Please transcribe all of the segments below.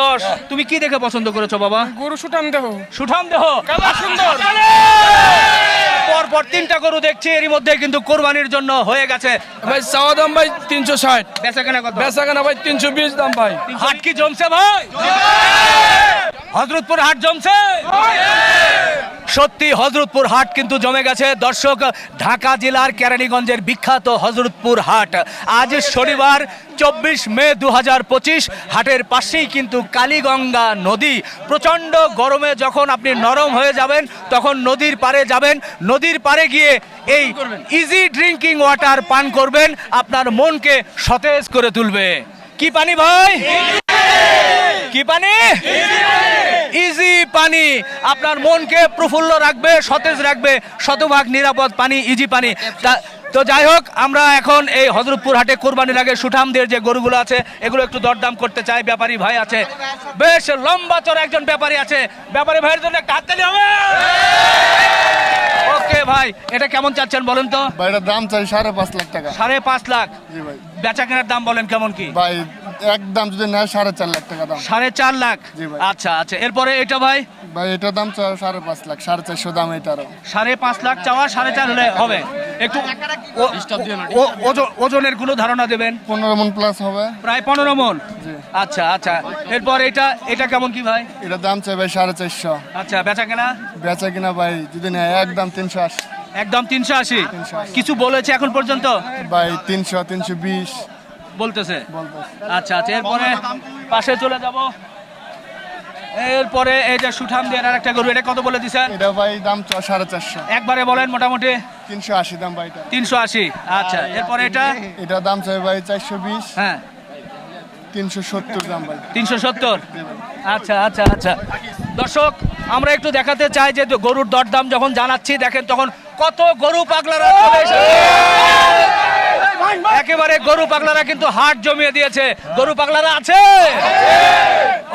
দশ তুমি কি দেখে পছন্দ করেছ বাবা? গরু সুঠাম দেহ। সুঠাম দেহ। সুন্দর। পর পর তিনটা গরু দেখছি এরই মধ্যে কিন্তু কোরবানির জন্য হয়ে গেছে। ভাই চাওয়া দাম ভাই তিনশো ষাট। বেচা কেনা কত? বেচা কেনা ভাই তিনশো বিশ দাম ভাই। হাট কি জমছে ভাই? হজরতপুর হাট জমছে। সত্যি হজরতপুর হাট কিন্তু জমে গেছে। দর্শক ঢাকা জেলার কেরানীগঞ্জের বিখ্যাত হজরতপুর হাট। আজ শনিবার চব্বিশ মে দু হাজার পঁচিশ। হাটের পাশেই কিন্তু কালীগঙ্গা নদী। প্রচণ্ড গরমে যখন আপনি নরম হয়ে যাবেন তখন নদীর পাড়ে যাবেন। নদীর পাড়ে গিয়ে এই ইজি ড্রিঙ্কিং ওয়াটার পান করবেন। আপনার মনকে সতেজ করে তুলবে। কি পানি ভাই? কি পানি? ইজি পানি। আপনার মনকে প্রফুল্ল রাখবে সতেজ রাখবে শতভাগ নিরাপদ পানি ইজি পানি। তো যাই হোক আমরা এখন এই হজরতপুর হাটে কোরবানির আগে সুঠামদের যে গরুগুলো আছে এগুলো একটু দরদাম করতে চাই। ব্যাপারী ভাই আছে। বেশ লম্বা চড় একজন ব্যাপারী আছে। ব্যাপারী ভাইয়ের জন্য হাততালি হবে? ওকে ভাই এটা কেমন চাচ্ছেন বলেন তো? ভাই এটার দাম চাই সাড়ে পাঁচ লাখ টাকা। সাড়ে পাঁচ লাখ। জি ভাই। বেচা কেনার দাম বলেন কেমন কি? ভাই একদম যদি নেয় সাড়ে চার লাখ টাকা দাম। সাড়ে চার লাখ? আচ্ছা আচ্ছা। এরপরে এটা ভাই? ভাই এটার দাম সাড়ে পাঁচ লাখ সাড়ে চারশো দাম এটারও সাড়ে পাঁচ লাখ চাওয়া সাড়ে চার হলে হবে। একটু ওজনের কোনো ধারণা দেবেন? পনেরো মন প্লাস হবে। প্রায় পনেরো মন? জি। আচ্ছা আচ্ছা। এরপর এটা এটা কেমন কি ভাই? এটার দাম চাই ভাই সাড়ে চারশো। আচ্ছা বেচা কেনা? বেচা কিনা ভাই যদি নেয় একদম তিনশো আশি। একদম তিনশো আশি? 380 কিছু বলেছে এখন পর্যন্ত? ভাই তিনশো তিনশো বিশ। বলতেছে। বলতো আচ্ছা আচ্ছা এরপরে পাশে চলে যাব। এরপরে এই যে সুঠাম দিয়ে আর একটা গরু এটা কত বলে দিছেন? এটা ভাই দাম সাড়ে চারশো। একবারে বলেন মোটামুটি। তিনশো আশি দাম ভাই এটা। তিনশো আশি। আচ্ছা এরপরে এটা? এটার দাম চাই ভাই চারশো বিশ। হ্যাঁ। তিনশো সত্তর দাম ভাই। তিনশো সত্তর? আচ্ছা আচ্ছা আচ্ছা। দর্শক আমরা একটু দেখাতে চাই যে গরুর দরদাম যখন জানাচ্ছি দেখেন তখন কত গরু পাগলারা চলে এসেছে। একেবারে গরু পাগলারা কিন্তু হাট জমিয়ে দিয়েছে। গরু পাগলারা আছে?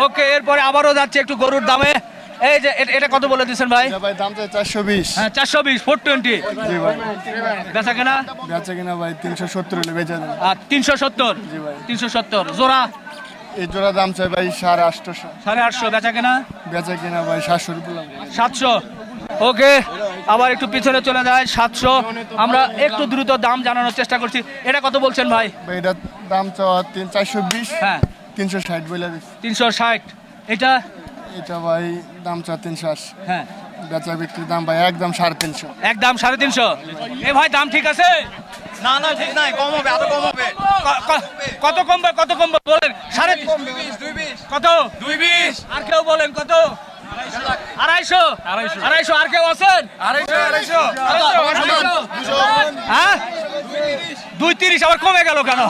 ওকে এরপরে আবারও যাচ্ছে একটু গরুর দামে। এই যে এটা কত বলে দিচ্ছেন ভাই? ভাই দাম চারশো বিশ। হ্যাঁ চারশো বিশ ফোর টোয়েন্টি জি ভাই। বেচা কেনা? বেচা কিনা ভাই তিনশো সত্তর হলে বেচা দেন আর তিনশো সত্তর? জি ভাই। তিনশো সত্তর। জোড়া? এই জোড়া দাম চাই ভাই সাড়ে আটশোশো সাড়ে আটশো। বেচা কেনা? বেচা কিনা ভাই সাতশো রুপি লাগবে সাতশো। ওকে। আবার একটু পিছনে চলে যায় সাতশো। আমরা একটু দ্রুত দাম জানানোর চেষ্টা করছি। এটা কত বলছেন ভাই? এটা দাম চাওয়া তিন চারশো বিশ হ্যাঁ। তিনশো ষাট বলে তিনশো ষাট। এটা? এটা ভাই দাম চাওয়া তিনশো আশি। হ্যাঁ। বেচা বিক্রির দাম ভাই একদম সাড়ে তিনশো। একদম সাড়ে তিনশো। এ ভাই দাম ঠিক আছে? না না ঠিক নাই কম হবে আরও কম হবে। কত কমবে কত কমবে বলেন? সাড়ে কত? দুই বিশ। আর কেউ বলেন কত? আড়াইশো? আড়াইশো। আর কেউ আছেন? হ্যাঁ? দুই তিরিশ আবার কমে গেল কেন?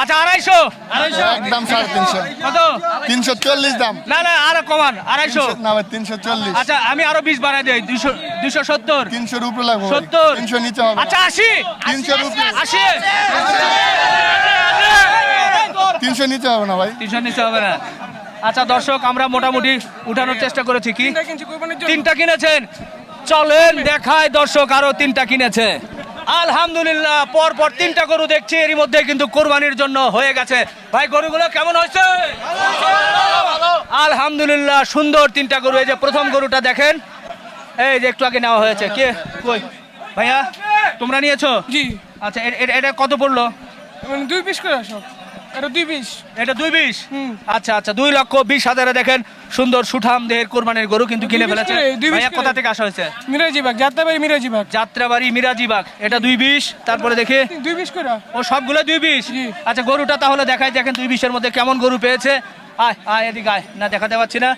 আচ্ছা আড়াইশো। আড়াইশো? একদম সাড়ে তিনশো। কত? তিনশো চল্লিশ দাম। না না আরও কমান আড়াইশো। না ভাই তিনশো চল্লিশ। আচ্ছা আমি আরও বিশ বাড়াই দিই দুশো দুশো সত্তর। তিনশোর উপরে লাগবে সত্তর। তিনশো নিচে হবে। আচ্ছা আশি। তিনশোর উপরে। আশি তিনশো নিচে হবে না ভাই। তিনশো নিতে হবে না। আচ্ছা দর্শক আমরা মোটামুটি উঠানোর চেষ্টা করেছি কি? তিনটা কিনেছেন? চলেন দেখায় দর্শক আরও তিনটা কিনেছে। আলহামদুলিল্লাহ পর পর তিনটা গরু দেখছি এরই মধ্যে কিন্তু কোরবানির জন্য হয়ে গেছে। ভাই গরুগুলো কেমন হয়েছে? আলহামদুলিল্লাহ সুন্দর তিনটা গরু। এই যে প্রথম গরুটা দেখেন। এই যে একটু আগে নেওয়া হয়েছে। কে? কই? ভাইয়া তোমরা নিয়েছো? জি। আচ্ছা এটা কত পড়ল? মানে দুই পিস করে সব এটা দুই পিস এটা দুই বিশ? হুম। আচ্ছা আচ্ছা দুই লক্ষ বিশ হাজারে দেখেন সুন্দর সুঠাম দেহের কোরবানির গরু কিন্তু কিনে ফেলেছে। ভাইয়া। কোথা থেকে আসা হয়েছে? যাত্রাবাড়ি মিরাজিবাগ এটা দুই বিশ তারপরে দেখে। দুই পিস করে। ও সবগুলো দুই বিশ? আচ্ছা গরুটা তাহলে দেখাই দেখেন দুই বিশের মধ্যে কেমন গরু পেয়েছে। আয় আয় এদিকে আয়। না দেখাতে পাচ্ছি না।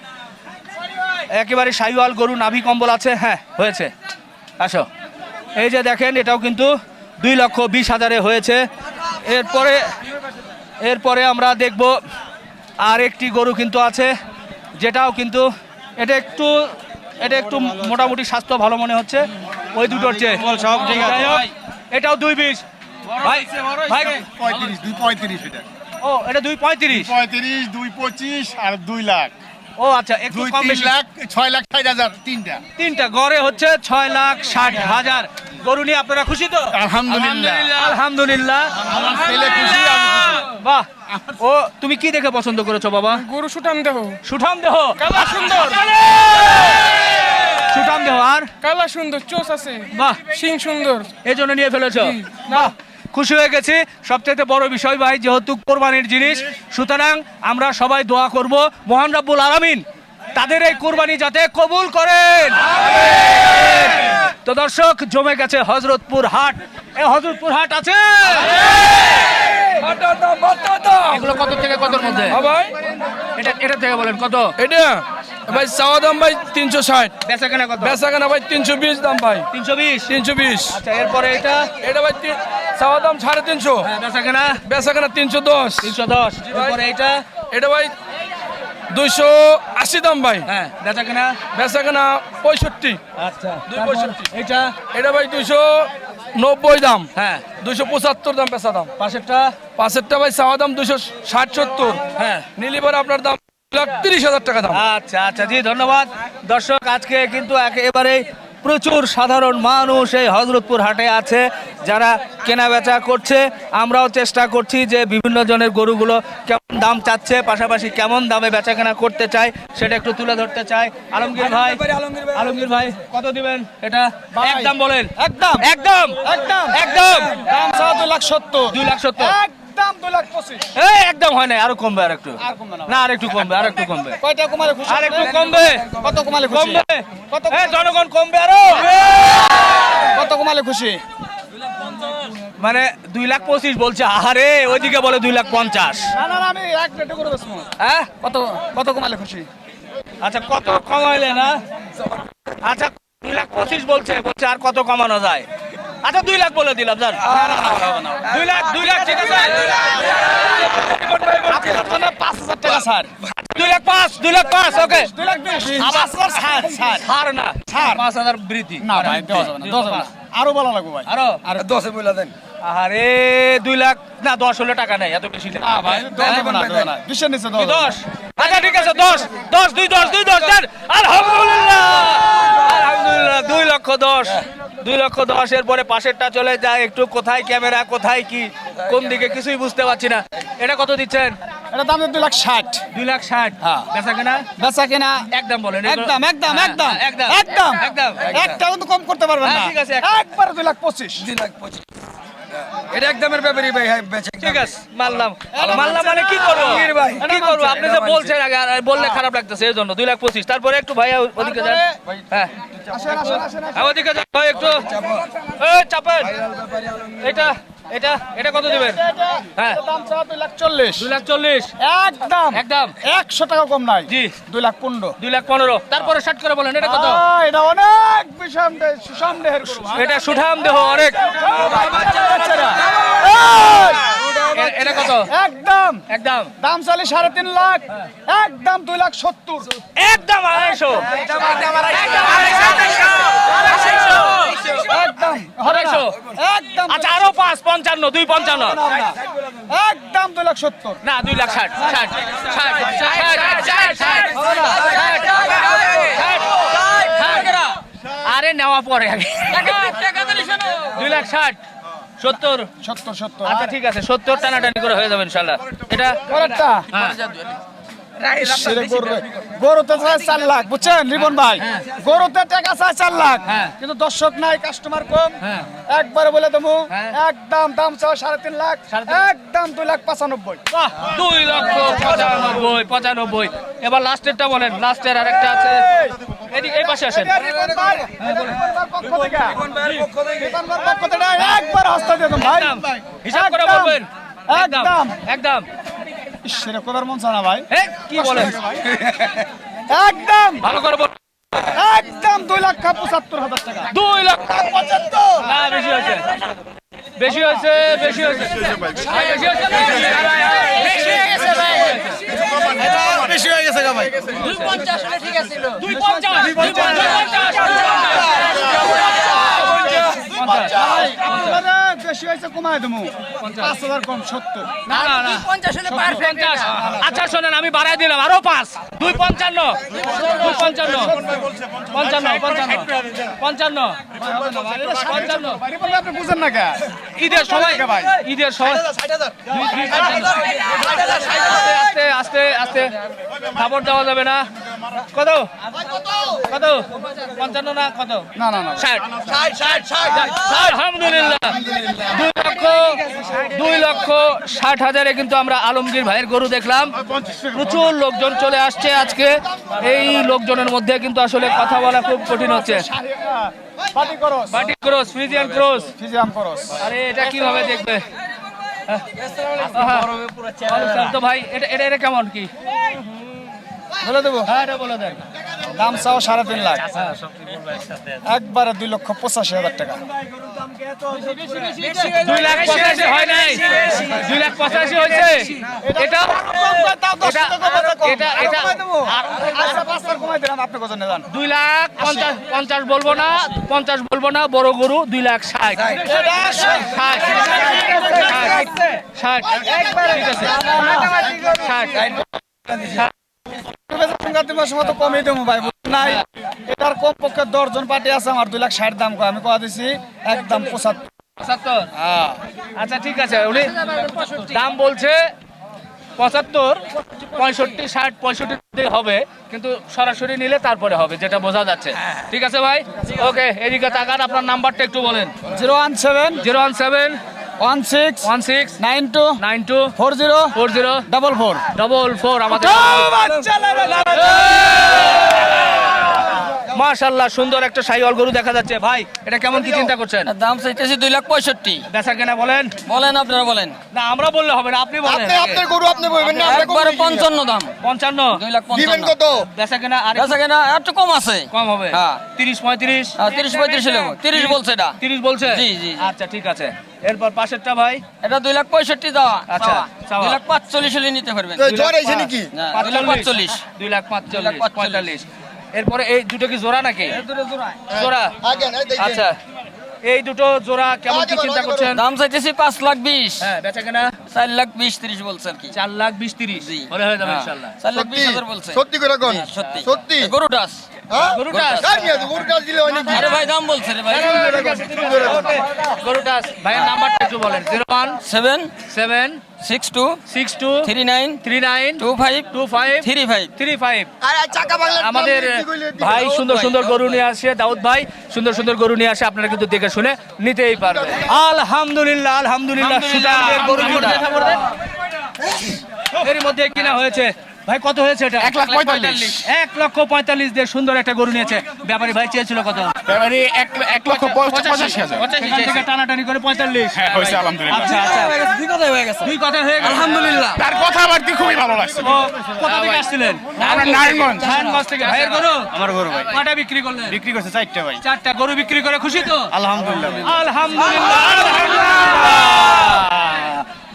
একেবারে সাইওয়াল গরু নাভি কম্বল আছে হ্যাঁ হয়েছে। আসো। এই যে দেখেন এটাও কিন্তু দুই লক্ষ বিশ হাজারে হয়েছে। এরপরে এরপরে আমরা দেখব আর একটি গরু কিন্তু আছে যেটাও কিন্তু এটা একটু এটা একটু মোটামুটি স্বাস্থ্য ভালো মনে হচ্ছে। ওই দুটোর চেয়ে। সব ঠিক আছে। এটাও দুই বিশ ভাই ভাই পঁয়ত্রিশ দুই পঁয়ত্রিশ এটা। ও এটা দুই পঁয়ত্রিশ? পঁয়ত্রিশ দুই পঁচিশ আর দুই লাখ। ও আচ্ছা একটু দুই কম বেশি। লাখ ছয় লাখ ষাট হাজার তিনটা। তিনটা গড়ে হচ্ছে ছয় লাখ ষাট হাজার। গরু নিয়ে আপনারা খুশি তো? আলহামদুলিল্লাহ। আলহামদুলিল্লাহ। আমার ছেলে খুশি বাহ। ও তুমি কি দেখে পছন্দ করেছ বাবা? গরু সুঠাম দেহ। সুঠাম দেহ? কালা সুন্দর। সুঠাম দেহ আর? কালা সুন্দর চোস আছে। বাহ। সিং সুন্দর। এই জন্য নিয়ে ফেলেছো? বাহ। খুশি হয়ে গেছি। সবচেয়ে বড় বিষয় ভাই যেহেতু কোরবানির জিনিস সুতরাং আমরা সবাই দোয়া করব মহান রাব্বুল আলামিন তাদের এই কোরবানি যাতে কবুল করেন। তো দর্শক জমে গেছে হজরতপুর হাট। এই হজরতপুর হাট আছে? এগুলো কত থেকে কতর মধ্যে? ভাই। এটা এটা থেকে বলেন কত? এটা? ভাই চাওয়া দাম ভাই তিনশো ষাট। বেচা কেনা কত? বেচা কেনা ভাই তিনশো বিশ দাম ভাই। তিনশো বিশ? তিনশো বিশ। আচ্ছা এরপরে এটা? এটা ভাই তিন- চাওয়া দাম সাড়ে তিনশো। হ্যাঁ, বেচা কেনা বেচা কেনা তিনশো দশ। তিনশো দশ এরপরে এটা? এটা ভাই দুইশো আশি দাম ভাই। হ্যাঁ বেচা কেনা? বেচা কেনা পঁয়ষট্টি। আচ্ছা দুই পঁয়ষট্টি। এটা এটা ভাই দুইশো নব্বই দাম। হ্যাঁ। দুইশো পঁচাত্তর দাম বেচা দাম। পাশেরটা? পাঁচেরটা ভাই চাওয়া দাম দুইশো ষাট সত্তর। হ্যাঁ। নিলিবার আপনার দাম লাখ তিরিশ হাজার টাকা দাম। আচ্ছা আচ্ছা জি ধন্যবাদ। দর্শক আজকে কিন্তু একেবারে প্রচুর সাধারণ মানুষ এই হজরতপুর হাটে আছে যারা কেনা বেচা করছে। আমরাও চেষ্টা করছি যে বিভিন্ন জনের গরুগুলো কেমন দাম চাচ্ছে পাশাপাশি কেমন দামে বেচা কেনা করতে চাই সেটা একটু তুলে ধরতে চাই। আলমগীর ভাই আলমগীর ভাই কত দিবেন? এটা একদম বলেন। একদম। একদম। একদম। একদম। দাম দুই লাখ সত্তর। দুই লাখ সত্তর। একদম দুই লাখ পঁচিশ। এই একদম হয় না আরও কমবে আর একটু আর কমবে না। না আর একটু কমবে আর একটু কমবে। কয়টা কমালে খুশি? আর একটু কমবে। কত কমালে খুশি? কমবে। কত এই জনগণ কমবে আরও। কত কমালে খুশি? মানে দুই লাখ পঁচিশ বলছে আহারে ওইদিকে বলে দুই লাখ পঞ্চাশ। না না না, আমি এক রেটে করে বেচবো হ্যাঁ? কত কত কমালে খুশি? আচ্ছা কত কমাইলে না আচ্ছা দুই লাখ পঁচিশ বলছে বলছে আর কত কমানো যায়? আচ্ছা দুই লাখ বলে দিলাম জান দুই লাখ দুই লাখ ঠিক আছে? পাঁচ হাজার টাকা স্যার? দুই লাখ পাঁচ দুই লাখ পাঁচ ওকে। দুই লাখ বিশ। পাঁচ হাজার না। পাঁচ হাজার বৃদ্ধি। না ভাই না না। আরও বলা লাগবে ভাই। আরও? আর দশে বইলা দেন। আরে দুই লাখ না দশ হলে টাকা নেই এত বেশি। ভাই দশ বিশের নিচে দশ দশ। আচ্ছা ঠিক আছে দশ দশ দুই দশ দুই দশ দেন। আলহামদুলিল্লাহ। আলহামদুলিল্লাহ দুই লক্ষ দশ। দুই লক্ষ দশ এর পরে পাশেরটা চলে যায়। একটু কোথায় ক্যামেরা কোথায় কি কোন দিকে কিছুই বুঝতে পারছি না। এটা কত দিচ্ছেন? এটা দাম দুই লাখ ষাট। দুই লাখ ষাট। হ্যাঁ। বেচা কেনা? বেচা কিনা। একদম বলেন। একদম একদম হ্যাঁ, একদম। হ্যাঁ, একদম। একদম। একদম। একটা কিন্তু কম করতে পারবেন না। ঠিক আছে, এক- একবার দুই লাখ পঁচিশ। দুই লাখ পঁচিশ। এটা একদমের ব্যাপারই ভাই হ্যাঁ বেচে ঠিক আছে মানলাম মানলাম মানে কি করব? ভাই। কি করব? আপনি যে বলছেন আগে বললে খারাপ লাগতেছে এই জন্য। দুই লাখ পঁচিশ। তারপরে একটু ভাইয়া ওদিকে যান। হ্যাঁ। আসেন আসেন আসেন হ্যাঁ, ওদিকে যান। ভাই একটু এই চাপেন। এটা এটা এটা কত দিবেন? হ্যাঁ। দাম লাখ লাখ একদম। একদম। একশো টাকা কম নাই। জি। দুই লাখ পনেরো। দুই লাখ পনেরো। তারপরে ষাট করে বলেন এটা কত? আহ, এটা অনেক ভাই। এটা সুঠাম দেহ অনেক। এটা কত একদম একদম দাম চালি সাড়ে তিন লাখ একদম দুই লাখ সত্তর একদম আড়াইশো একদম আড়াইশো। একদম আচ্ছা আরও পাঁচ পঞ্চান্ন দুই পঞ্চান্ন। একদম দুই লাখ সত্তর না দুই লাখ ষাট ষাট ষাট ষাট ষাট ষাট আরে নেওয়া পরে আগে দুই লাখ ষাট সত্তর। সত্তর সত্তর। আচ্ছা ঠিক আছে সত্তর টানাটানি করে হয়ে যাবে ইনশাল্লাহ এটা গরুতে চায় চার লাখ বুঝছেন রিবন ভাই? গরুতে টাকা চায় চার লাখ। হ্যাঁ। কিন্তু দর্শক নাই কাস্টমার কম। হ্যাঁ। একবারে বলে দেবো হ্যাঁ। একদম দাম চাও সাড়ে তিন লাখ একদম দুই লাখ পঁচানব্বই। দুই লক্ষ পঁচানব্বই পঁচানব্বই। এবার লাস্টেরটা বলেন লাস্টের আরেকটা আছে। এই পাশে আসেন। একবার হস্ত দিয়ে ভাই। হিসাব করে বলবেন। একদম। একদম। একদম সেটা মন চায় না ভাই। কি বলেন? একদম। ভালো করে বল। একদম দুই লাখ পঁচাত্তর হাজার টাকা। দুই লক্ষ না বেশি হয়েছে। বেশি হয়েছে বেশি হয়েছে। বেশি হয়েছে বেশি হয়ে গেছে ভাই। বেশি হয়ে গেছে ভাই। দুই পঞ্চাশ, দুই পঞ্চাশ, বেশি হয়েছে কমায় দেবো। পাঁচ হাজার কম সত্তর। না, না, না। পঞ্চাশ। আচ্ছা শোনেন আমি বাড়াই দিলাম। আরও পাঁচ। দুই পঞ্চান্ন। দুই পঞ্চান্ন। পঞ্চান্ন পঞ্চান্ন। পঞ্চান্ন। পঞ্চান্ন। আপনি বুঝেন না কে ঈদের সময় ভাই। ঈদের সময় দুই- দুই পঞ্চান্ন। খাবার দেওয়া যাবে না। কত? কত? পঞ্চান্ন না কত? না না না। ষাট আলহামদুলিল্লাহ। দুই লক্ষ দুই লক্ষ ষাট হাজারে কিন্তু আমরা আলমগীর ভাইয়ের গরু দেখলাম। প্রচুর লোকজন চলে আসছে আজকে। এই লোকজনের মধ্যে কিন্তু আসলে কথা বলা খুব কঠিন হচ্ছে। বাটি ক্রস। Friesian cross. ফিজিয়াম করস। আরে এটা কীভাবে দেখবে? তো ভাই এটা এটা এটা কেমন কি? বলে দেবো। হ্যাঁ এটা বলে দেন। দাম চাও সাড়ে তিন লাখ। একবারে দুই লক্ষ পঁচাশি হাজার টাকা। দুই লাখ পঁচাশি হয় নাই। দুই লাখ পঁচাশি হয়েছে। এটা দুই লাখ পঞ্চাশ পঞ্চাশ বলব না পঞ্চাশ বলব না বড় গরু দুই লাখ ষাট। ষাট। ষাট। ষাট। ঠিক আছে। ষাট। মতো কমই দেবো ভাই নাই? এটার কম পক্ষে পার্টি আছে আমার দুই লাখ ষাট দাম আমি কয়া দিছি একদম পঁচাত্তর। পঁচাত্তর? আচ্ছা ঠিক আছে উনি দাম বলছে পঁচাত্তর পঁয়ষট্টি ষাট পঁয়ষট্টি হবে কিন্তু সরাসরি নিলে তারপরে হবে যেটা বোঝা যাচ্ছে। ঠিক আছে ভাই? ওকে এদিকে তাকান আপনার নাম্বারটা একটু বলেন। Zero one seven zero one seven one six one six nine two nine two four zero four zero double four double four আমাদের মাশাল্লাহ সুন্দর একটা সাইওয়াল গরু দেখা যাচ্ছে। ভাই এটা কেমন কি চিন্তা করছেন? দাম চাইতেছি দুই লাখ পঁয়ষট্টি। বেচা কেনা বলেন? বলেন আপনারা বলেন। না আমরা বললে হবে না আপনি বলেন। আপনার গরু আপনি বলবেন না একবারে পঞ্চান্ন দাম। পঞ্চান্ন? দুই লাখ পঞ্চান্ন। কত? বেচা কেনা আর বেচা কেনা একটু কম আছে। কম হবে? হ্যাঁ। তিরিশ পঁয়ত্রিশ? হ্যাঁ, তিরিশ পঁয়ত্রিশ নেব তিরিশ বলছে এটা। তিরিশ বলছে? জি, জি। আচ্ছা ঠিক আছে। এরপর পাশেরটা ভাই? এটা দুই লাখ পঁয়ষট্টি দেওয়া আচ্ছা। দুই লাখ পাঁচচল্লিশ হলে নিতে পারবেন। জ্বর নাকি? দুই লাখ পাঁচচল্লিশ। দুই লাখ পাঁচচল্লিশ পাঁচচল্লিশ। পঁয়তাল্লিশ। এরপরে এই দুটো কি জোড়া নাকি? জোড়া। আচ্ছা এই দুটো জোড়া কেমন কি চিন্তা করছেন? দাম চাইতেছি পাঁচ লাখ বিশ। হ্যাঁ বেচা কেনা? চার লাখ বিশ তিরিশ বলছে আর কি। চার লাখ বিশ তিরিশ। হয়ে যাবে হ্যাঁ, ইনশাল্লাহ। চার লাখ বিশ সত্যি? হাজার বলছে। সত্যি করে সত্যি। সত্যি? এ, আমাদের ভাই সুন্দর সুন্দর গরু নিয়ে আসে দাউদ ভাই। সুন্দর সুন্দর গরু নিয়ে আসে আপনারা কিন্তু দেখে শুনে নিতেই পারবেন। আলহামদুলিল্লাহ আলহামদুলিল্লাহ। এর মধ্যে কিনা হয়েছে? ভাই কত হয়েছে এটা? এক লাখ পঁয়তাল্লিশ। এক লক্ষ পঁয়তাল্লিশ দিয়ে সুন্দর একটা গরু নিয়েছে। ব্যাপারী ভাই চেয়েছিল কত? এক লক্ষ পঁচাশি হাজার। টানাটানি করে পঁয়তাল্লিশ। হ্যাঁ হয়েছে আলহামদুলিল্লাহ। আচ্ছা আচ্ছা। দুই কথাই হয়ে গেছে। দুই কথা হয়ে গেল আলহামদুলিল্লাহ। তার কথাবার্তি খুবই ভালো লাগছে। ও কোথা থেকে আসছিলেন? নারায়ণগঞ্জ। নারায়ণগঞ্জ থেকে। ভাইয়ের গরু? আমার গরু ভাই। কটা বিক্রি করলেন? বিক্রি করছে চারটা ভাই। চারটা গরু বিক্রি করে খুশি তো? আলহামদুলিল্লাহ আলহামদুলিল্লাহ। আলহামদুলিল্লাহ।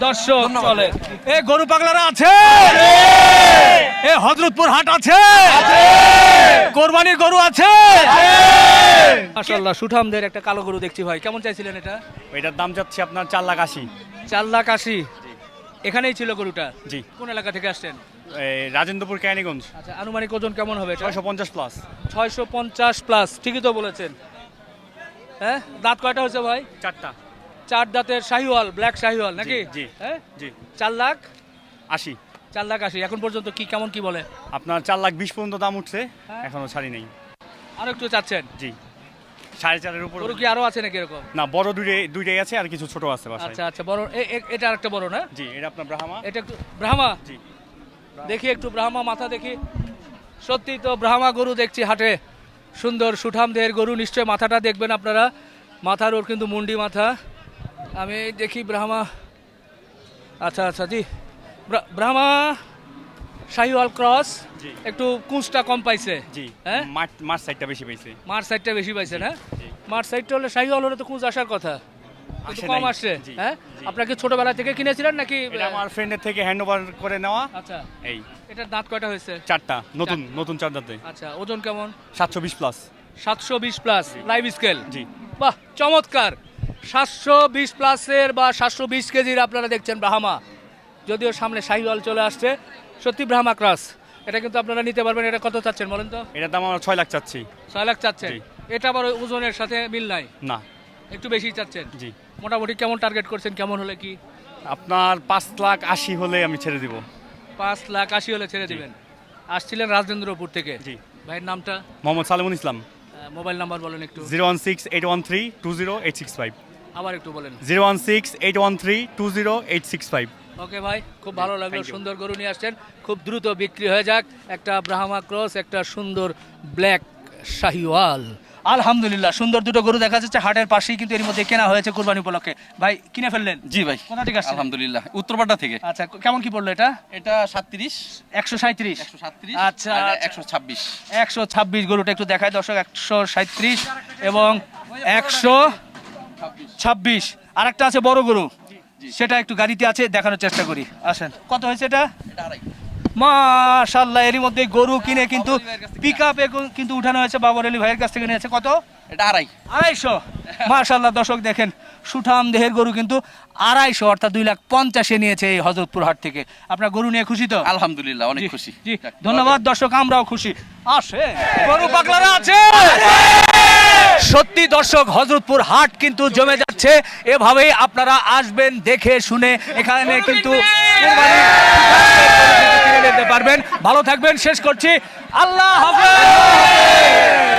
দর্শক চলে। এ গরু পাগলারা আছে? এ হজরতপুর হাট আছে? কোরবানির গরু আছে? মাশাআল্লাহ সুঠামদের একটা কালো গরু দেখছি ভাই। কেমন চাইছিলেন এটা? এটার দাম যাচ্ছে আপনার চার লাখ আশি। চার লাখ আশি। এখানেই ছিল গরুটা? জি। কোন এলাকা থেকে আসছেন? রাজেন্দ্রপুর ক্যানিগঞ্জ আচ্ছা আনুমানিক ওজন কেমন হবে ছয়শো পঞ্চাশ প্লাস ছয়শো পঞ্চাশ প্লাস ঠিকই তো বলেছেন। হ্যাঁ দাঁত কয়টা হয়েছে ভাই? চারটা। চার দাঁতের শাহিওয়াল ব্ল্যাক শাহিওয়াল নাকি? জি। হ্যাঁ? জি। চার লাখ? আশি। চার লাখ আশি। এখন পর্যন্ত কি কেমন কি বলে? আপনার চার লাখ বিশ পর্যন্ত দাম উঠছে হ্যাঁ। এখনও ছাড়ি নেই। আরও একটু চাচ্ছেন? জি। সাড়ে চারের উপর গরু কি আরও আছে নাকি এরকম? না বড় দুইটাই দুইটাই আছে আর কিছু ছোট আছে বাসায়। আচ্ছা আচ্ছা বড় এটা আরেকটা বড় না? জি এটা আপনার ব্রাহ্মা। এটা একটু ব্রাহ্মা? জি। দেখি একটু ব্রাহ্মা মাথা দেখি। সত্যি তো ব্রাহ্মা গরু দেখছি হাটে। সুন্দর সুঠাম দেহের গরু নিশ্চয় মাথাটা দেখবেন আপনারা। মাথার ওর কিন্তু মুন্ডি মাথা। আমি দেখি ব্রাহ্মা। আচ্ছা আচ্ছা জি। ব্রাহ্মা শাহিওয়াল ক্রস। একটু কুঁচটা কম পাইছে। জি। হ্যাঁ? মাঠ সাইডটা বেশি পাইছে। মার সাইডটা বেশি পাইছে না? মার সাইডটা হলে শাহিওয়াল হলে তো কুঁচ আসার কথা। কম আসছে হ্যাঁ? আপনাকে ছোটবেলা থেকে কিনেছিলেন নাকি আমার ফ্রেন্ডের থেকে হ্যান্ড ওভার করে নেওয়া। আচ্ছা। এই। এটার দাঁত কয়টা হয়েছে? চারটা। নতুন নতুন চার দাঁতে আচ্ছা ওজন কেমন? সাতশো বিশ প্লাস সাতশো বিশ প্লাস লাইভ স্কেল জি। বাহ চমৎকার। সাতশো বিশ প্লাসের বা সাতশো বিশ কেজির আপনারা দেখছেন ব্রাহ্মা। যদিও সামনে শাহিওয়াল চলে আসছে। সত্যি ব্রাহ্মা ক্রাস। এটা কিন্তু আপনারা নিতে পারবেন। এটা কত চাচ্ছেন বলেন তো? এটা দাম আমরা ছয় লাখ চাচ্ছি। ছয় লাখ চাচ্ছেন। এটা আবার ওই ওজনের সাথে মিল নাই? না। একটু বেশি চাচ্ছেন? জি। মোটামুটি কেমন টার্গেট করছেন? কেমন হলে কি? আপনার পাঁচ লাখ আশি হলে আমি ছেড়ে দিব। পাঁচ লাখ আশি হলে ছেড়ে দিবেন। আসছিলেন রাজেন্দ্রপুর থেকে। জি। ভাইয়ের নামটা? মোহাম্মদ সালেমুল ইসলাম। মোবাইল নাম্বার বলেন একটু। Zero one six eight one three two zero eight six five. আবার একটু বলেন। Zero one six eight one three two zero eight six five. Okay ভাই খুব ভালো লাগল সুন্দর গরু নিয়ে আসছেন। খুব দ্রুত বিক্রি হয়ে যাক একটা ব্রাহ্মা ক্রস একটা সুন্দর ব্ল্যাক শাহিওয়াল আলহামদুলিল্লাহ সুন্দর দুটো গরু দেখা যাচ্ছে হাটের পাশেই কিন্তু এর মধ্যে কেনা হয়েছে কুরবানি উপলক্ষে। ভাই কিনে ফেললেন? জি ভাই কোথা থেকে আসছেন? আলহামদুলিল্লাহ উত্তরপাড়া থেকে। আচ্ছা কেমন কি পড়ল এটা? এটা সাতত্রিশ। একশো সাঁত্রিশ একশো সাতত্রিশ আচ্ছা, আচ্ছা। একশো ছাব্বিশ। একশো ছাব্বিশ গরুটা একটু দেখায় দর্শক একশো সাঁত্রিশ এবং একশো ছাব্বিশ। আর একটা আছে বড় গরু। সেটা একটু গাড়িতে আছে দেখানোর চেষ্টা করি। আসেন। কত হয়েছে এটা? মাশাল্লাহ এরই মধ্যে গরু কিনে কিন্তু পিক আপে কিন্তু উঠানো হয়েছে বাবর আলী ভাইয়ের কাছ থেকে নিয়েছে। কত? এটা আড়াই। আড়াইশো। মাশাল্লাহ দর্শক দেখেন সুঠাম দেহের গরু কিন্তু আড়াইশো অর্থাৎ দুই লাখ পঞ্চাশে নিয়েছে এই হজরতপুর হাট থেকে। আপনার গরু নিয়ে খুশি তো? আলহামদুলিল্লাহ অনেক খুশি। জি ধন্যবাদ দর্শক আমরাও খুশি। আসে গরু পাগলারা আছে! সত্যি দর্শক, হজরতপুর হাট কিন্তু জমে যাচ্ছে। এভাবেই আপনারা আসবেন, দেখে শুনে এখানে কিন্তু পারবেন। ভালো থাকবেন, শেষ করছি। আল্লাহ হাফেজ!